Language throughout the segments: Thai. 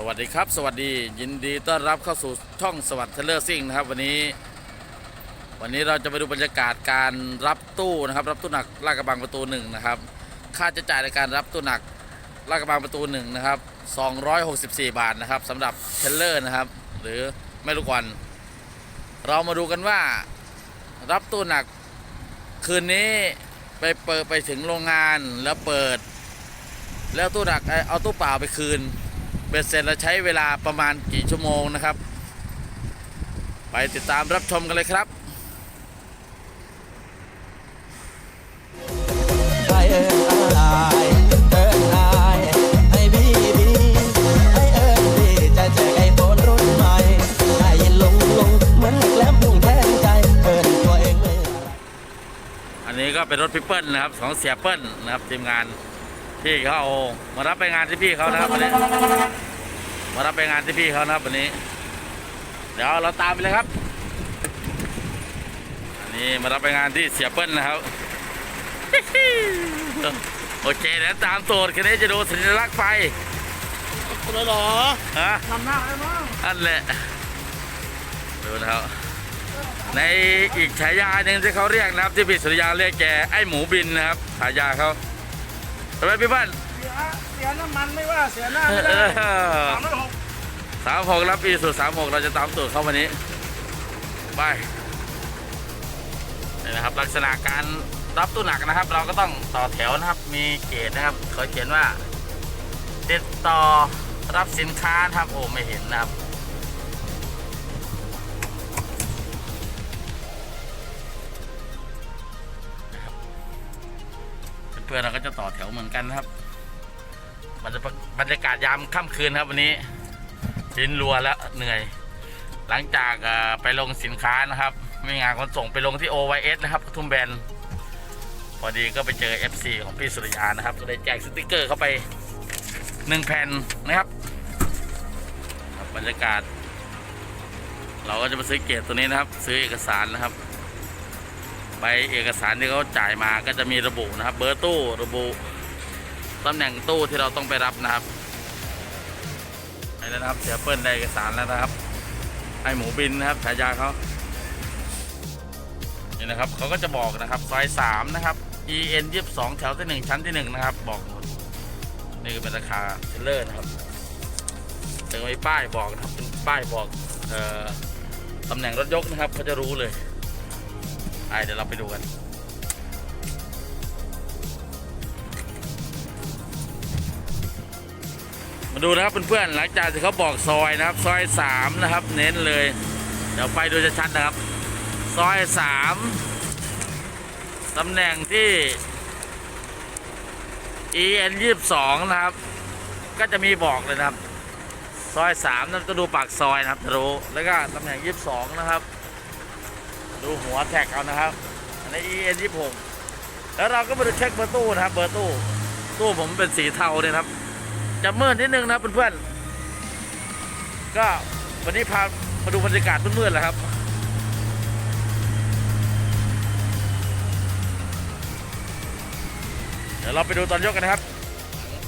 สวัสดีครับ สวัสดียินดีต้อนรับเข้าสู่ช่องสวัสดิ์เทเลอร์ซิ่งนะครับ วันนี้ วันนี้เราจะไปดูบรรยากาศการรับตู้นะครับ รับตู้หนักลาดกระบังประตูหนึ่งนะครับ ค่าใช้จ่ายในการรับตู้หนักลาดกระบังประตูหนึ่งนะครับ264 บาทนะครับสำหรับเทเลอร์นะครับ หรือไม่ลูกวันเรามาดูกันว่ารับตู้หนักคืนนี้ไปเปิดไปถึงโรงงานแล้วเปิด แล้วตู้หนักเอาตู้เปล่าไปคืน เบ็ดเสร็จแล้วใช้เวลาประมาณกี่ชั่วโมงนะครับ ไปติดตามรับชมกันเลยครับไอ้เอิญอายเอิญอายให้พี่พี่ให้เอิญพี่จะแจกไอโฟนรุ่นใหม่ได้ยินลงลงเหมือนแกล้มพุ่งแทงใจเอิญตัวเองเลยอันนี้ก็เป็นรถพิเปิลนะครับของเสียเปิลนะครับทีมงาน พี่เขาเอามารับไปงานที่พี่เขานะครับวันนี้ มารับไปงานที่พี่เขานะครับวันนี้ เดี๋ยวเราตามไปเลยครับอันนี้มารับไปงานที่เสียเปิลนะครับโอเคเดี๋ยวตามตัวคันนี้จะดูสัญลักษณ์ไฟเลยเหรอฮะนำหน้าได้มั้งนั่นแหละดูนะครับในอีกฉายาหนึ่งที่เขาเรียกนะครับที่พี่สุริยาเรียกแกไอ้หมูบินนะครับฉายาเขา ทำไมพี่บ้าน เสียเสียน้ำมันไม่ว่าเสียหน้าไม่เอได้อสามร้อยหกสามหกรับปีสู่สามหกเราจะตามตูดเขาวันนี้ไปนี่นะครับ ลักษณะการรับตู้หนักนะครับ เราก็ต้องต่อแถวนะครับ มีเกตนะครับเขาเขียนว่า ติดต่อรับสินค้านะครับโอ้ไม่เห็นนะครับ เพื่อนเราก็จะต่อแถวเหมือนกันนะครับบรรยากาศบรรยากาศยามค่ำคืนครับวันนี้ชิ้นรัวแล้วเหนื่อย หลังจากไปลงสินค้านะครับไม่งานขนส่งไปลงที่ OYS นะครับทุ่มแบนพอดีก็ไปเจอ FC ของพี่สุริยานะครับ ก็เลยแจกสติกเกอร์เข้าไปหนึ่งแผ่นนะครับครับบรรยากาศ เราก็จะมาซื้อเกตตัวนี้นะครับ ซื้อเอกสารนะครับ ใบเอกสารที่เขาจ่ายมาก็จะมีระบุนะครับ เบอร์ตู้ระบุตำแหน่งตู้ที่เราต้องไปรับนะครับไปแล้วนะครับเสียเปิ้ลได้เอกสารแล้วนะครับไอหมูบินนะครับฉายาเขานี่นะครับเขาก็จะบอกนะครับซอยสามนะครับ EN ยี่สิบสองแถวที่หนึ่งชั้นที่หนึ่งนะครับ บอกหมดนี่คือเป็นราคาเทเลอร์นะครับจะมีป้ายบอกนะครับเป็นป้ายบอกออตำแหน่งรถยกนะครับเขาจะรู้เลย ไปเดี๋ยวเราไปดูกันมาดูนะครับเพื่อนๆหลังจากที่เขาบอกซอยนะครับ ซอยสามนะครับ เน้นเลย เดี๋ยวไปดูจะชัดนะครับ ซอยสามตำแหน่งที่ EN ยี่สิบสองนะครับ ก็จะมีบอกเลยนะครับ ซอยสามนั่นก็ดูปากซอยนะครับจะรู้แล้วก็ตำแหน่งยี่สิบสองนะครับ ดูหัวแท็กเอานะครับ อันนี้ EN 2 6แล้วเราก็มาดูเช็คเบอร์ตู้นะครับ เบอร์ตู้ ตู้ผมเป็นสีเทาเนี่ยครับ จะมืดนิดนึงนะเพื่อนๆ ก็วันนี้พามาดูบรรยากาศมืดๆแหละครับเดี๋ยวเราไปดูตอนยกกันนะครับ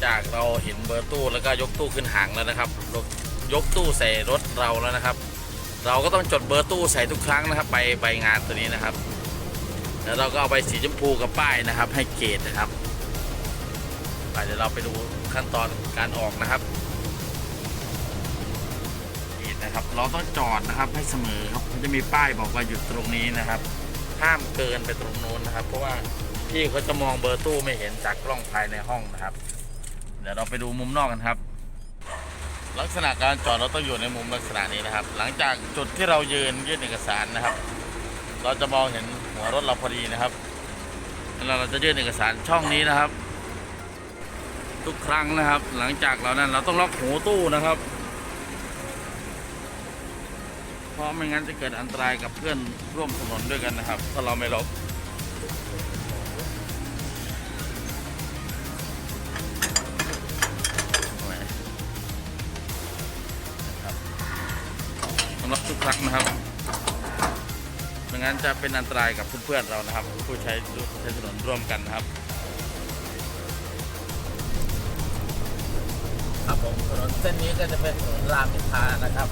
จากเราเห็นเบอร์ตู้แล้วก็ยกตู้ขึ้นหางแล้วนะครับ ยกตู้ใส่รถเราแล้วนะครับ เราก็ต้องจดเบอร์ตู้ใส่ทุกครั้งนะครับ ไปใบงานตัวนี้นะครับ แล้วเราก็เอาใบสีชมพูกับป้ายนะครับ ให้เกตนะครับไปเดี๋ยวเราไปดูขั้นตอนการออกนะครับเกตนะครับ เราต้องจอดนะครับให้เสมอครับมันจะมีป้ายบอกว่าหยุดตรงนี้นะครับ ห้ามเกินไปตรงโน้นนะครับ เพราะว่าพี่เขาจะมองเบอร์ตู้ไม่เห็นจากกล้องภายในห้องนะครับ เดี๋ยวเราไปดูมุมนอกกันครับ ลักษณะการจอดเราต้องอยู่ในมุมลักษณะนี้นะครับ หลังจากจุดที่เรายืนยื่นเอกสารนะครับ เราจะมองเห็นหัวรถเราพอดีนะครับแล้วเราจะยื่นเอกสารช่องนี้นะครับ ทุกครั้งนะครับ หลังจากเรานั้นเราต้องล็อกหูตู้นะครับ เพราะไม่งั้นจะเกิดอันตรายกับเพื่อนร่วมถนนด้วยกันนะครับ ถ้าเราไม่ล็อก ต้องล็อกทุกครั้งนะครับไม่งั้นจะเป็นอันตรายกับเพื่อนๆเรานะครับ ผู้ใช้ใช้ถนนร่วมกันนะครับ ครับผมถนนเส้นนี้ก็จะเป็นถนนรามอินทรานะครับ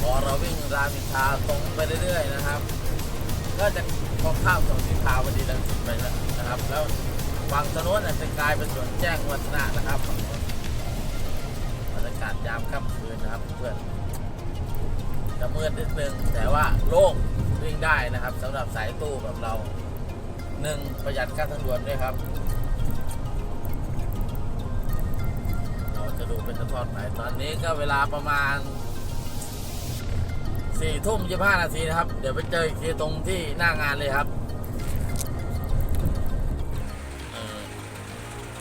พอเราวิ่งรามอินทราตรงไปเรื่อยๆนะครับ ก็จะพอข้ามถนนวิภาวดีรังสิตไปแล้วนะครับ แล้วฝั่งถนนจะกลายเป็นถนนแจ้งวัฒนะนะครับบรรยากาศยามค่ำคืนนะครับเพื่อน จะมืดนิดนึงแต่ว่าโล่งวิ่งได้นะครับสำหรับสายตู้แบบเราหนึ่งประหยัดค่าทางด่วนด้วยครับเราจะดูเป็นทอดไปตอนนี้ก็เวลาประมาณสี่ทุ่มยี่ห้านาทีนะครับ เดี๋ยวไปเจออีกทีตรงที่หน้างานเลยครับ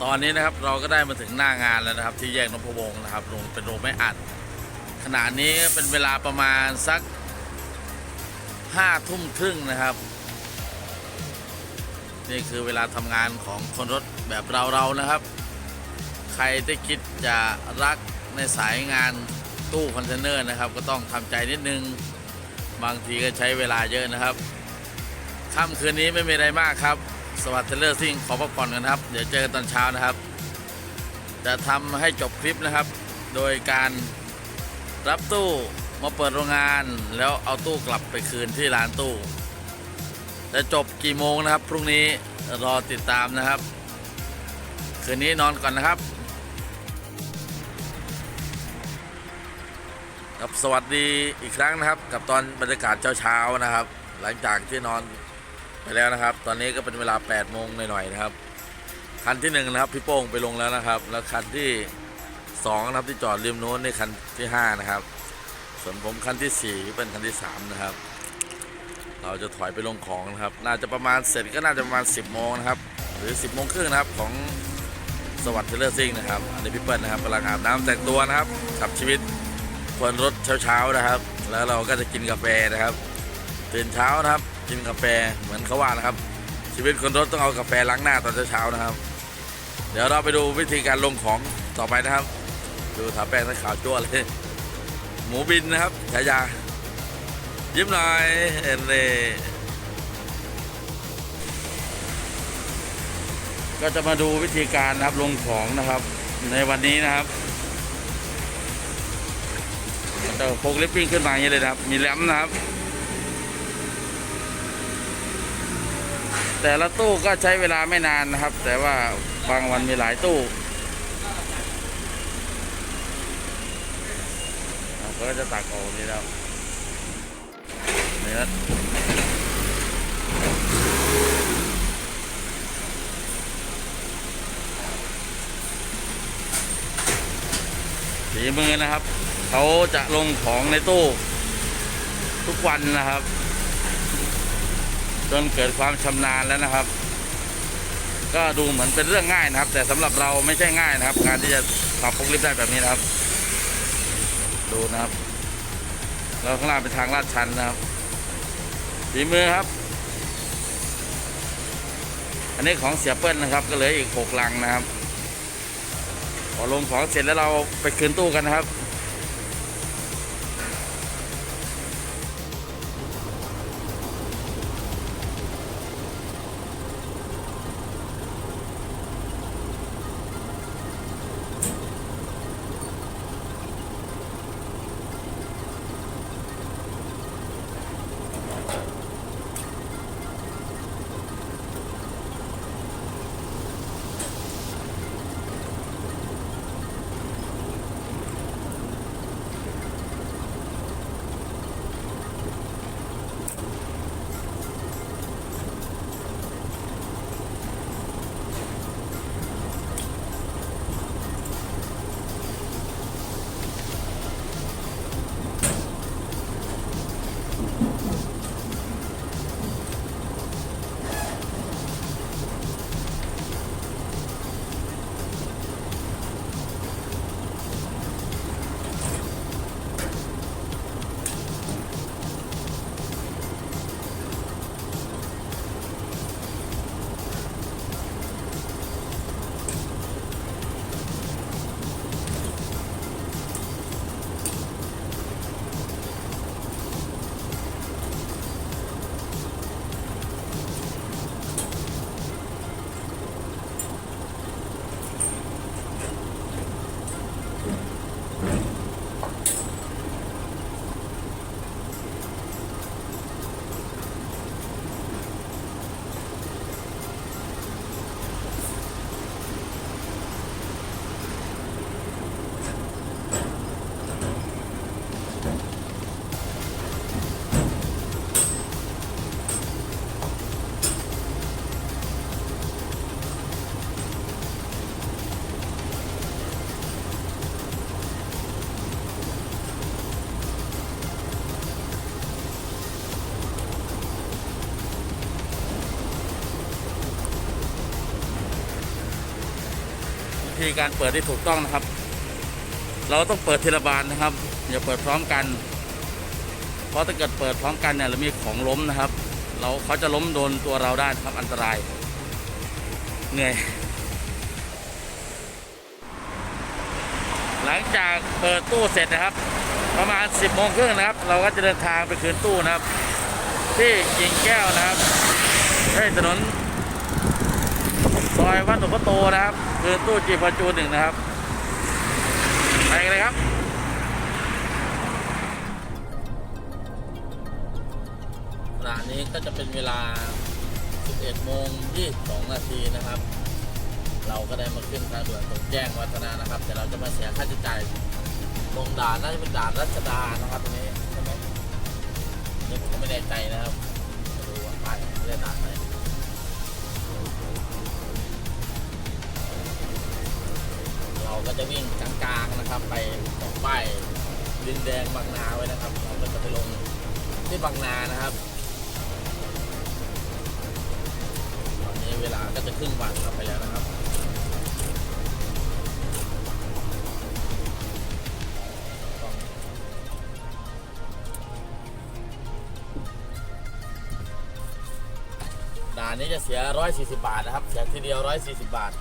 ตอนนี้นะครับเราก็ได้มาถึงหน้างานแล้วนะครับ ที่แยกนพวงศ์นะครับลงเป็นโรงไม่อัด ขณะนี้เป็นเวลาประมาณสักห้าทุ่มครึ่งนะครับ นี่คือเวลาทำงานของคนรถแบบเราๆนะครับ ใครที่คิดจะรักในสายงานตู้คอนเทนเนอร์นะครับ ก็ต้องทำใจนิดนึง บางทีก็ใช้เวลาเยอะนะครับค่ำคืนนี้ไม่มีอะไรมากครับ สวัสดีเทเลอร์ซิ่งขอพักผ่อนกันครับ เดี๋ยวเจอกันตอนเช้านะครับ จะทำให้จบคลิปนะครับ โดยการ รับตู้มาเปิดโรงงาน แล้วเอาตู้กลับไปคืนที่ร้านตู้จะจบกี่โมงนะครับ พรุ่งนี้รอติดตามนะครับ คืนนี้นอนก่อนนะครับครับสวัสดีอีกครั้งนะครับ กับตอนบรรยากาศเช้าๆนะครับ หลังจากที่นอนไปแล้วนะครับ ตอนนี้ก็เป็นเวลา8โมงหน่อยๆนะครับ คันที่หนึ่งนะครับ พี่โป้งไปลงแล้วนะครับ แล้วคันที่ สองนะครับที่จอดริมโน้นนี่คันที่ห้านะครับ ส่วนผมคันที่สี่เป็นคันที่สามนะครับ เราจะถอยไปลงของนะครับ น่าจะประมาณเสร็จก็น่าจะประมาณ 10 โมงนะครับ หรือ 10 โมงครึ่งนะครับของสวัสดิ์เทเลอร์ซิ่งนะครับ อันนี้พี่เปิ้ลนะครับกำลังอาบน้ำแต่งตัวนะครับขับชีวิตคนรถเช้าๆนะครับ แล้วเราก็จะกินกาแฟนะครับ ตื่นเช้านะครับ กินกาแฟเหมือนเขาว่านะครับ ชีวิตคนรถต้องเอากาแฟล้างหน้าตอนเช้าๆนะครับ เดี๋ยวเราไปดูวิธีการลงของต่อไปนะครับ ดูถาแป้งทั้งขาวจั่วเลย หมูบินนะครับฉายา ยิ้มหน่อยเอ็นเล่ก็จะมาดูวิธีการนะครับลงของนะครับในวันนี้นะครับจะพกลิฟติ้งขึ้นมาอย่างนี้เลยนะครับ มีแรมนะครับ แต่ละตู้ก็ใช้เวลาไม่นานนะครับ แต่ว่าบางวันมีหลายตู้ ก็จะตักออกนี่แล้วนี่ครับฝีมือนะครับ เขาจะลงของในตู้ ทุกวันนะครับ จนเกิดความชำนาญแล้วนะครับ ก็ดูเหมือนเป็นเรื่องง่ายนะครับ แต่สำหรับเราไม่ใช่ง่ายนะครับ การที่จะทำพกลิฟต์ได้แบบนี้นะครับ ดูนะครับเราข้างล่างเป็นทางลาดชันนะครับฝีมือครับ อันนี้ของเสียเปิ้ลนะครับ ก็เหลืออีกหกลังนะครับพอลงของเสร็จแล้วเราไปคืนตู้กันนะครับ ธีการเปิดที่ถูกต้องนะครับ เราต้องเปิดทีละบานนะครับ อย่าเปิดพร้อมกัน เพราะถ้าเกิดเปิดพร้อมกันเนี่ยเรามีของล้มนะครับ เราเขาจะล้มโดนตัวเราได้ครับอันตรายเหนื่อยหลังจากเปิดตู้เสร็จนะครับ ประมาณ 10โมงครึ่งนะครับ เราก็จะเดินทางไปคืนตู้นะครับ ที่กิ่งแก้วนะครับให้ถนนซอยวัดหลวงพ่อโตนะครับ คืนตู้จีพอจูนหนึ่งนะครับ ไปกันเลยครับขณะนี้ก็จะเป็นเวลา 11โมง22นาทีนะครับ เราก็ได้มาขึ้นทางด่วนตรงแจ้งวัฒนะนะครับ แต่เราจะมาเสียค่าใช้จ่ายตรงด่านน่าจะเป็นด่านรัชดานะครับตรงนี้ใช่ไหมนี่ผมก็ไม่แน่ใจนะครับไม่รู้ว่าไปเรียกด่านไหน เราก็จะวิ่งกลางๆนะครับ ไปตรงป้ายดินแดงบางนาไว้นะครับ เราก็จะไปลงที่บางนานะครับ ตอนนี้เวลาก็จะครึ่งวันเข้าไปแล้วนะครับด่านนี้จะเสีย 140 บาทนะครับ เสียทีเดียว 140 บาท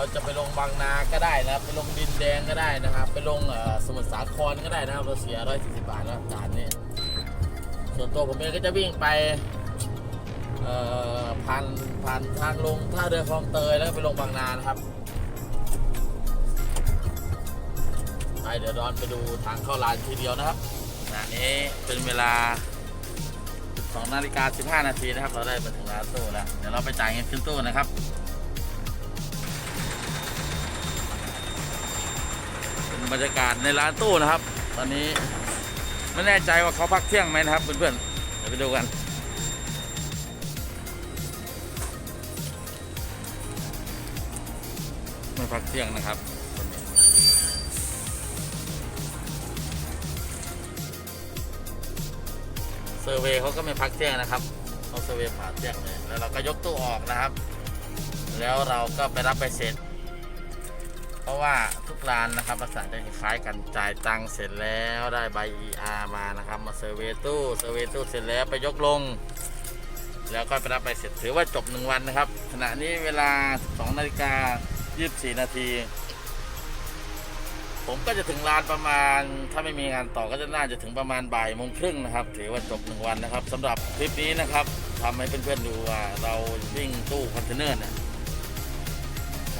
เราจะไปลงบางนาก็ได้นะครับ ไปลงดินแดงก็ได้นะครับ ไปลงสมุทรสาครก็ได้นะครับ เราเสีย140บาทแล้วด่านนี้ส่วนตัวผมเองก็จะวิ่งไปผ่านผ่านทางลงท่าเรือคลองเตยแล้วก็ไปลงบางนานะครับไปเดี๋ยวดอนไปดูทางเข้าลานทีเดียวนะครับขณะนี้เป็นเวลา2นาฬิกา15 นาทีนะครับ เราได้มาถึงร้านตู้แล้ว เดี๋ยวเราไปจ่ายเงินขึ้นตู้นะครับ บรรยากาศในร้านตู้นะครับ ตอนนี้ไม่แน่ใจว่าเขาพักเที่ยงไหมนะครับเพื่อนๆเดี๋ยวไปดูกันไม่พักเที่ยงนะครับเซอร์เวย์เขาก็ไม่พักเที่ยงนะครับเขาเซอร์เวย์ผ่านเที่ยงเลยแล้วเราก็ยกตู้ออกนะครับ แล้วเราก็ไปรับใบเสร็จ ราะว่าทุกร้านนะครับลักษณะจะคล้ายกันจ่ายตังค์เสร็จแล้วได้ใบ ER มานะครับ มาเซอร์เวตู้เซอร์เวตู้เสร็จแล้วไปยกลง แล้วก็ไปรับใบเสร็จถือว่าจบหนึ่งวันนะครับ ขณะนี้เวลา2นาฬิกา24 นาที ผมก็จะถึงร้านประมาณ ถ้าไม่มีงานต่อก็จะน่าจะถึงประมาณบ่ายโมงครึ่งนะครับ ถือว่าจบหนึ่งวันนะครับสำหรับคลิปนี้นะครับทำให้เพื่อนๆดูว่าเราวิ่งตู้คอนเทนเนอร์เนี่ย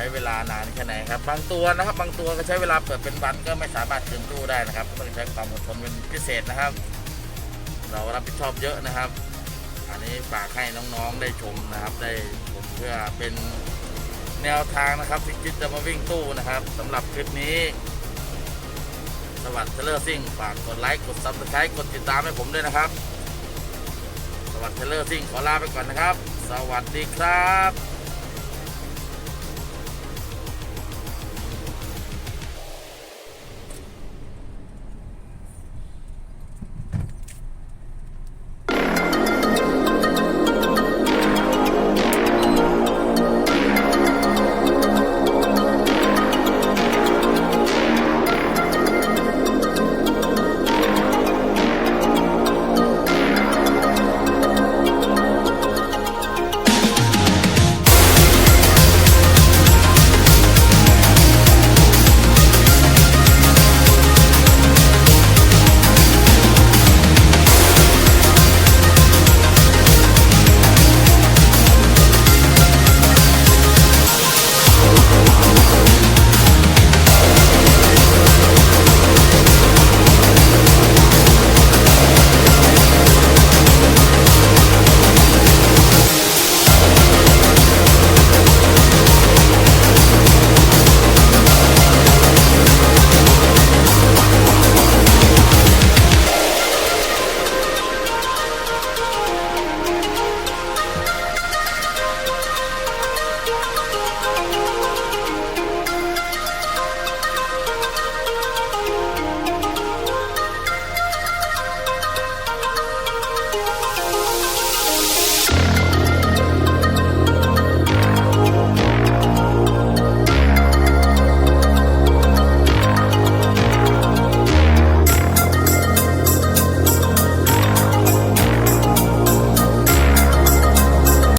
ช้เวลานานแค่ไหนครับ บางตัวนะครับ บางตัวก็ใช้เวลาเปิดเป็นวันก็ไม่สามารถคืนตู้ได้นะครับต้องใช้ความอดทนเป็นพิเศษนะครับ เรารับผิดชอบเยอะนะครับ อันนี้ฝากให้น้องๆได้ชมนะครับ ได้ชมเพื่อเป็นแนวทางนะครับที่คิดจะมาวิ่งตู้นะครับสำหรับคลิปนี้สวัสดีเทเลอร์ซิ่งฝากกดไลค์กดซับสไครต์กดติดตามให้ผมด้วยนะครับ สวัสดีเทเลอร์ซิ่งขอลาไปก่อนนะครับ สวัสดีครับ